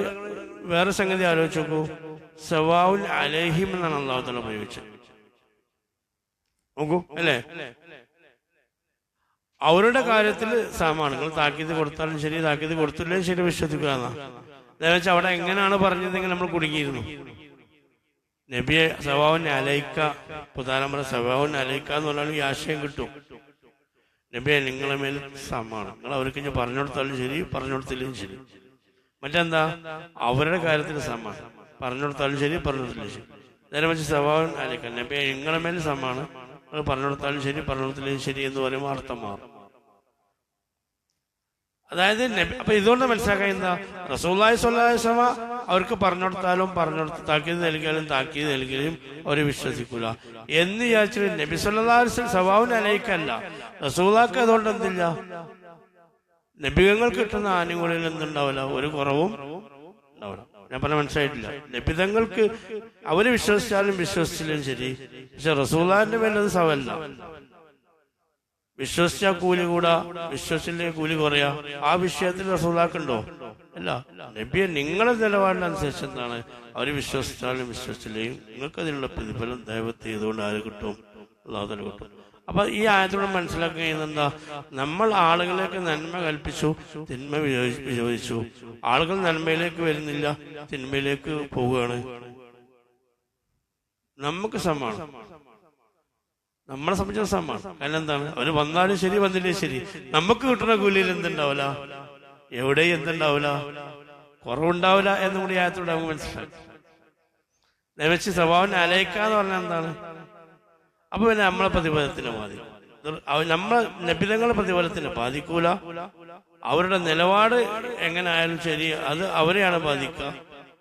Speaker 1: വേറെ സംഗതി ആലോചിച്ച് നോക്കൂ. സവാവുൽ അലഹിം എന്നാണ് അള്ളാഹുത്തല ഉപയോഗിച്ചത്. നോക്കൂ. അല്ലേ? അവരുടെ കാര്യത്തിൽ സാമാണ്. നിങ്ങൾ താക്കീത് കൊടുത്താലും ശരി താക്കീത് കൊടുത്തില്ലേ ശരി വിശ്വസിക്കുക എന്നാ. വെച്ചാൽ അവിടെ എങ്ങനെയാണ് പറഞ്ഞതെങ്കിൽ നമ്മൾ കുടുങ്ങിയിരുന്നു. നബിയെ സവാവിനെ അലയിക്ക പുതാനമ്പറ സവാവിനെ അലൈക്ക എന്ന് പറഞ്ഞാൽ ഈ ആശയം കിട്ടും. നബിയെ നിങ്ങളെ മേൽ സമാണ് നിങ്ങൾ അവർക്ക് ഞാൻ പറഞ്ഞു കൊടുത്താലും ശരി പറഞ്ഞു കൊടുത്തില്ലെങ്കിലും ശരി. മറ്റെന്താ? അവരുടെ കാര്യത്തിൽ സമാണ് പറഞ്ഞു കൊടുത്താലും ശരി പറഞ്ഞു കൊടുത്തില്ലെങ്കിൽ ശരി. നേരെ വെച്ച് സവാവൻ അലയിക്ക നബിയെ നിങ്ങളെ മേൽ സമാണ് നിങ്ങൾ പറഞ്ഞു കൊടുത്താലും ശരി പറഞ്ഞു കൊടുത്തില്ലെങ്കിലും ശരി എന്ന് പറയുമ്പോൾ അർത്ഥം മാറും. അതായത് അപ്പൊ ഇതുകൊണ്ട് മനസ്സിലാക്കാൻ എന്താ? റസൂല്ലായി സ്വല്ലാസ്വമ അവർക്ക് പറഞ്ഞു കൊടുത്താലും പറഞ്ഞു കൊടുത്ത് താക്കീത് നൽകിയാലും താക്കീത് നൽകിയാലും അവർ വിശ്വസിക്കൂല. എന്ന് വിചാരിച്ചു നബി സല്ലാസ് സ്വഭാവം അലയിക്കല്ല റസൂലാക്ക് അതുകൊണ്ട് എന്തില്ല? നബികങ്ങൾ കിട്ടുന്ന ആനുകൂല്യം എന്തുണ്ടാവില്ല? ഒരു കുറവും ഉണ്ടാവില്ല. ഞാൻ പറഞ്ഞ മനസ്സിലായിട്ടില്ല. നബിതങ്ങൾക്ക് അവർ വിശ്വസിച്ചാലും വിശ്വസിച്ചില്ലെങ്കിലും ശരി. പക്ഷെ റസൂലാന്റെ മേലത് സവല്ല. വിശ്വസിച്ച കൂലി കൂടാ വിശ്വസിന്റെ കൂലി കുറയാ. ആ വിഷയത്തിൽ റസൂലാക്കുണ്ടോ? അല്ല നബിയെ നിങ്ങളെ നിലപാടിനനുസരിച്ച് എന്താണ്? അവർ വിശ്വസിച്ചാലും വിശ്വസിച്ചില്ലേയും നിങ്ങൾക്ക് അതിനുള്ള പ്രതിഫലം ദൈവത്തെ ചെയ്തുകൊണ്ട് ആര് കിട്ടും? അള്ളാഹുതല കിട്ടും. അപ്പൊ ഈ ആയത്തോടെ മനസ്സിലാക്കുക എന്താ നമ്മൾ ആളുകളെയൊക്കെ നന്മ കൽപ്പിച്ചു തിന്മ വിചോദിച്ചു ആളുകൾ നന്മയിലേക്ക് വരുന്നില്ല തിന്മയിലേക്ക് പോവുകയാണ്. നമുക്ക് സമാണ് നമ്മളെ സംബന്ധിച്ച സമാണ് കാരണം എന്താണ്? അവർ വന്നാലും ശരി വന്നില്ലേ ശരി. നമുക്ക് കിട്ടുന്ന കൂലിയിൽ എന്തുണ്ടാവില്ല എവിടെയും എന്തുണ്ടാവില്ല കുറവുണ്ടാവില്ല എന്നും കൂടി ആയത്തോടെ നമുക്ക് മനസ്സിലാക്കി നവച്ച് സ്വഭാവം അലയിക്കാന്ന് പറഞ്ഞാൽ എന്താണ്? അപ്പൊ പിന്നെ നമ്മളെ പ്രതിഫലത്തിന് ബാധിക്കും. നമ്മളെ നബിതങ്ങളെ പ്രതിഫലത്തിന് ബാധിക്കൂല. അവരുടെ നിലപാട് എങ്ങനെ ആയാലും ശരി അത് അവരെയാണ് ബാധിക്കുക.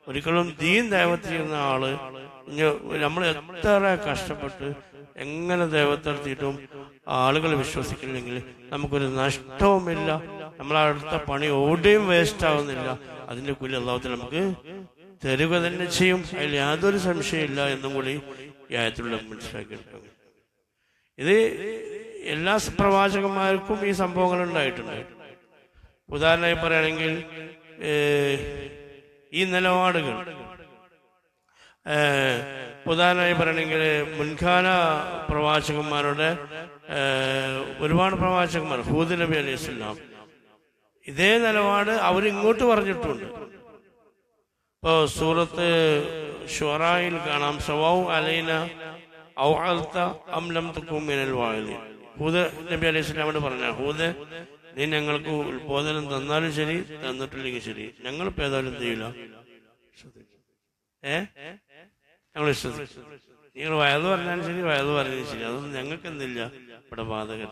Speaker 1: ഒരിക്കലും ദീൻ ദൈവത്തിൽ ഇരുന്ന ആൾ നമ്മൾ എത്ര കഷ്ടപ്പെട്ട് എങ്ങനെ ദൈവത്തെ എടുത്തിട്ടും ആളുകൾ വിശ്വസിക്കുന്നില്ലെങ്കിൽ നമുക്കൊരു നഷ്ടവുമില്ല. നമ്മളടുത്ത പണി ഓടിയും വേസ്റ്റ് ആവുന്നില്ല. അതിന്റെ കൂലി അള്ളാഹത്തിൽ നമുക്ക് തരുക തന്നെ ചെയ്യും. അതിൽ യാതൊരു സംശയമില്ല എന്നും കൂടി യാത്രയുള്ള ആയത്തിലൂടെ മനസ്സിലാക്കിയെടുക്കണം ഇത് എല്ലാ പ്രവാചകന്മാർക്കും ഈ സംഭവങ്ങൾ ഉണ്ടായിട്ടുണ്ട്. ഉദാഹരണമായി പറയുകയാണെങ്കിൽ ഈ നിലപാടുകൾ ഉദാഹരണമായി പറയണമെങ്കിൽ മുൻകാല പ്രവാചകന്മാരുടെ ഒരുപാട് പ്രവാചകന്മാർ ഹൂദ് നബി അലൈഹി സ്വലാം. ഇതേ നിലപാട് അവരിങ്ങോട്ട് പറഞ്ഞിട്ടുണ്ട്. ഇപ്പോ സൂറത്ത് ഷുറായിൽ കാണാം സവാവും അലൈന ഔഹൽത്ത അംലം തുക്കുമിനൽ വായു ഹൂദ് നബി അലൈഹി സ്വലാമോട് പറഞ്ഞ ഹൂദ് നീ ഞങ്ങൾക്ക് ഉത്ബോധനം തന്നാലും ശരി തന്നിട്ടില്ലെങ്കിൽ ശരി. ഞങ്ങൾ ഇപ്പൊ ഏതായാലും ചെയ്യില്ല ഏ? ഞങ്ങൾ വിശ്വസിക്കും. നിങ്ങൾ വയത് പറഞ്ഞാലും ശരി വയത് പറഞ്ഞാലും ശരി. അതൊന്നും ഞങ്ങൾക്ക് എന്തില്ല ഇവിടെ ബാധകൻ.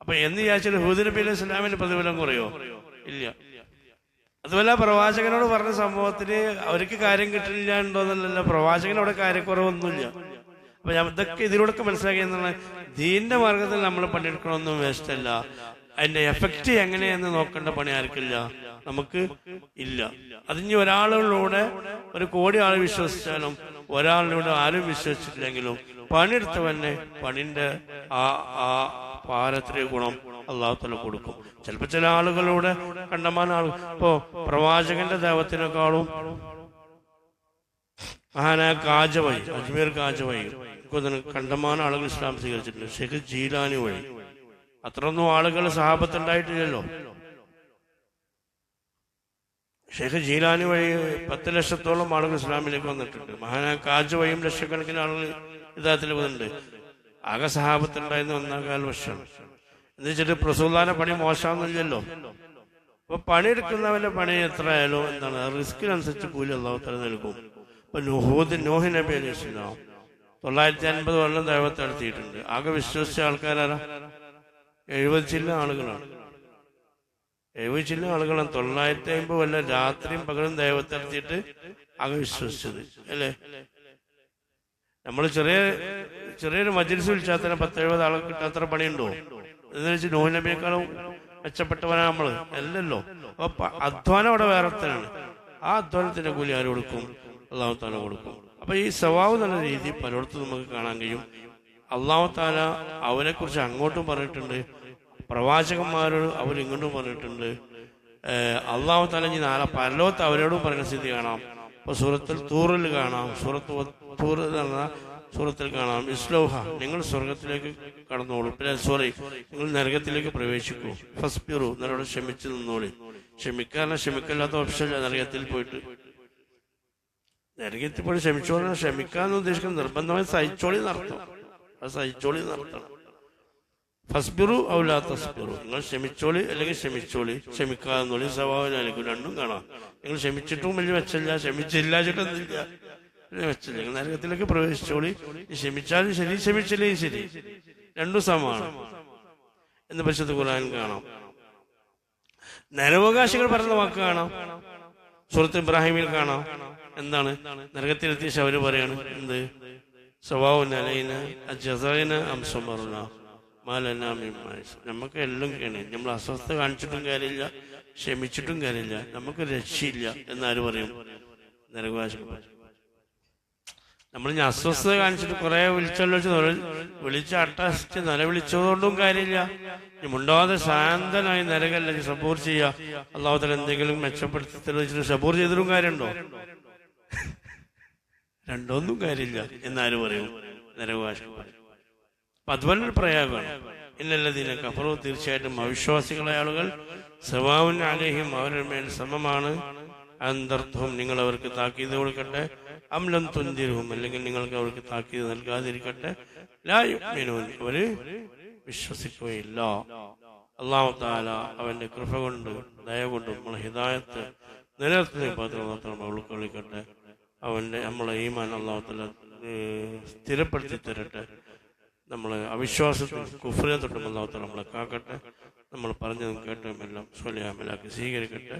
Speaker 1: അപ്പൊ എന്ന് വിചാരിച്ചാൽ ഹൂദിനബി അലൈഹി സ്വലാമിന്റെ പ്രതിഫലം കുറയോ? ഇല്ല. അതുപോലെ പ്രവാചകനോട് പറഞ്ഞ സംഭവത്തിന് അവർക്ക് കാര്യം കിട്ടില്ല ഉണ്ടോന്നല്ല പ്രവാചകനോട് കാര്യക്കുറവൊന്നുമില്ല. അപ്പൊ ഇതൊക്കെ ഇതിലൂടെ മനസ്സിലാക്കി എന്നുള്ള ദീന്റെ മാർഗത്തിൽ നമ്മൾ പണിയെടുക്കണമെന്നും വേസ്റ്റ് അല്ല. അതിന്റെ എഫക്റ്റ് എങ്ങനെയെന്ന് നോക്കേണ്ട പണി ആർക്കില്ല? നമുക്ക് ഇല്ല. അതിന് ഒരാളിലൂടെ ഒരു കോടി ആൾ വിശ്വസിച്ചാലും ഒരാളിലൂടെ ആരും വിശ്വസിച്ചിട്ടില്ലെങ്കിലും പണിയെടുത്തവന്നെ പണിന്റെ ആ ആ പാരത്രിക ഗുണം അള്ളാഹുത്തല കൊടുക്കും. ചിലപ്പോ ചില ആളുകളൂടെ കണ്ടമാന ആളുകൾ ഇപ്പോ പ്രവാചകന്റെ ദൈവത്തിനേക്കാളും മഹാനായ കാജ വഴി അജ്മീർ കാജ വഴി കണ്ടമാന ആളുകൾ ഇസ്ലാം സ്വീകരിച്ചിട്ടുണ്ട്. ഷെയ്ഖ് ജീലാനി വഴി. അത്രയൊന്നും ആളുകൾ സഹാബത്ത് ഉണ്ടായിട്ടില്ലല്ലോ. ഷെയ്ഖ് ജീലാനി വഴി പത്ത് ലക്ഷത്തോളം ആളുകൾ ഇസ്ലാമിലേക്ക് വന്നിട്ടുണ്ട്. മഹാനായ കാജ് വഴിയും ലക്ഷക്കണക്കിന് ആളുകൾ ഇദ്ദേഹത്തിൽ വന്നിട്ടുണ്ട്. ആകെ സഹാബത്തുണ്ടായിരുന്നു ഒന്നാകാൽ വർഷം. എന്ന് വെച്ചിട്ട് പ്രസൂദാന പണി മോശമാണെന്നില്ലല്ലോ. അപ്പൊ പണിയെടുക്കുന്നവന്റെ പണി എത്ര ആയാലും എന്താണ് റിസ്കിനനുസരിച്ച് കൂലി അള്ളാഹുത്തല നൽകും. ഇപ്പൊ നുഹൂദ് നോഹി നബി അലൈഹി തൊള്ളായിരത്തി അൻപത് കൊല്ലം ദൈവത്തെ നടത്തിയിട്ടുണ്ട്. ആകെ വിശ്വസിച്ച ആൾക്കാരാരാ? എഴുപത് ചില്ല ആളുകളാണ്. എഴുപത് ചില ആളുകളാണ് തൊള്ളായിരത്തി അമ്പത് കൊല്ലം രാത്രിയും പകലും ദൈവത്തെ നടത്തിയിട്ട് അങ്ങ് വിശ്വസിച്ചത് അല്ലേ? നമ്മൾ ചെറിയ ചെറിയൊരു മജിൽസ് വിളിച്ചാൽ തന്നെ പത്ത് എഴുപത് ആളുകൾ കിട്ടാത്ര പണിയുണ്ടോ? എന്ന് വെച്ച് നോഹ് നബിയേക്കാളും മെച്ചപ്പെട്ടവനാ നമ്മൾ. അല്ലല്ലോ. അപ്പൊ അധ്വാനം അവിടെ വേറെ തന്നെയാണ് ആ അധ്വാനത്തിന്റെ കൂലി ആര് കൊടുക്കും? അള്ളാഹു താല കൊടുക്കും. അപ്പൊ ഈ സ്വഭാവം നല്ല രീതി പലയിടത്തും നമുക്ക് കാണാൻ കഴിയും. അള്ളാഹു താല അവരെ കുറിച്ച് അങ്ങോട്ടും പറഞ്ഞിട്ടുണ്ട്. പ്രവാചകന്മാരോട് അവരിങ്ങോട്ടും പറഞ്ഞിട്ടുണ്ട്. അള്ളാഹു തലഞ്ഞി നാളെ പരലോകത്ത് അവരോടും പറയുന്ന സ്ഥിതി കാണാം. ഇപ്പൊ സൂറത്തിൽ തൂറിൽ കാണാം. സൂറത്ത് തൂറിൽ നടന്ന സൂറത്തിൽ കാണാം. ഇസ്ലോഹ നിങ്ങൾ സ്വർഗത്തിലേക്ക് കടന്നോളൂ. പിന്നെ സോറി നിങ്ങൾ നരകത്തിലേക്ക് പ്രവേശിക്കൂ. ഫസ്പിറു നിങ്ങളോട് ക്ഷമിച്ചു നിന്നോളി. ക്ഷമിക്കാറില്ല ക്ഷമിക്കല്ലാത്ത ഓപ്ഷൻ നരകത്തിൽ പോയിട്ട്. നരകത്തിൽ പോയി ക്ഷമിച്ചോളാം ക്ഷമിക്കാന്ന് ഉദ്ദേശിക്കുന്നത് നിർബന്ധമായി സഹിച്ചോളി നടത്തണം അത് സഹിച്ചോളി നടത്തണം ഫസ്ബിറു ഔലാ തസ്ബിറു. നിങ്ങൾ ക്ഷമിച്ചോളി അല്ലെങ്കിൽ ക്ഷമിച്ചോളി. ക്ഷമിക്കാന്നോളി സ്വഭാവനായിരിക്കും രണ്ടും കാണാം. നിങ്ങൾ ക്ഷമിച്ചിട്ടും വലിയ മെച്ചമില്ല. ക്ഷമിച്ചില്ല ചിട്ടൊന്നുമില്ല. വെച്ചില്ല മെച്ചമില്ല. നിങ്ങൾ നരകത്തിലേക്ക് പ്രവേശിച്ചോളി. ക്ഷമിച്ചാലും ശരി ക്ഷമിച്ചില്ലേ ശരി. രണ്ടും സമാണ്. എന്ന് പരിശുദ്ധ ഖുർആൻ കാണാം. നരവകാശികൾ പറയുന്ന വാക്ക് കാണാം. സുഹൃത്ത് ഇബ്രാഹിമിൽ കാണാം. എന്താണ്? നരകത്തിലെത്തിയ ശവര് പറയാണ്. എന്ത്? സ്വഭാവം അലൈന അജസൈന അംസമറുന നമുക്ക് എല്ലാം കേണേ. നമ്മൾ അസ്വസ്ഥ കാണിച്ചിട്ടും കാര്യമില്ല ക്ഷമിച്ചിട്ടും കാര്യമില്ല. നമുക്ക് രക്ഷയില്ല എന്നാര് പറയും? നരകവാശ നമ്മൾ ഇനി അസ്വസ്ഥത കാണിച്ചിട്ട് കുറെ വിളിച്ചല്ലോ വിളിച്ച് അട്ടഹസിച്ച് നില വിളിച്ചതുകൊണ്ടും കാര്യമില്ല. മുണ്ടാതെ ശാന്തനായി നരകല്ല സപ്പോർ ചെയ്യുക അള്ളാഹുത്തല എന്തെങ്കിലും മെച്ചപ്പെടുത്തി തെളിയിച്ചിട്ട് സബൂർ ചെയ്തിട്ടും കാര്യമുണ്ടോ? രണ്ടൊന്നും കാര്യമില്ല എന്നാരും പറയും? നരകവാശ അതുപോലെ പ്രയോഗമാണ് ഇന്നല്ലതിനെ കഫറു തീർച്ചയായിട്ടും അവിശ്വാസികളായ ആളുകൾ സവാവുൻ അലേഹിം അവരുടെ മേൽ സമമാണ്. അന്തർത്ഥവും നിങ്ങൾ അവർക്ക് താക്കീത് കൊടുക്കട്ടെ. അമ്ലം തുന്തിരവും അല്ലെങ്കിൽ നിങ്ങൾക്ക് അവർക്ക് താക്കീത് നൽകാതിരിക്കട്ടെ. ലായുമിനൂൻ അവർ വിശ്വസിക്കുകയില്ല. അള്ളാഹു താല അവന്റെ കൃപ കൊണ്ട് ദയ കൊണ്ട് നമ്മളെ ഹിദായത്ത് നിലനിർത്തുന്ന പാത്രം മാത്രം ഉൾക്കൊള്ളിക്കട്ടെ. അവന്റെ നമ്മളെ ഈമാൻ അള്ളാഹു താല സ്ഥിരപ്പെടുത്തി തരട്ടെ നമ്മളെ അവിശ്വാസത്തിൽ കുഫ്രിനെ തൊട്ടുമ്പോൾ നമ്മളെ കാക്കട്ടെ. നമ്മൾ പറഞ്ഞതും കേട്ടതും എല്ലാം സ്വലിയാമലാക്കി സ്വീകരിക്കട്ടെ.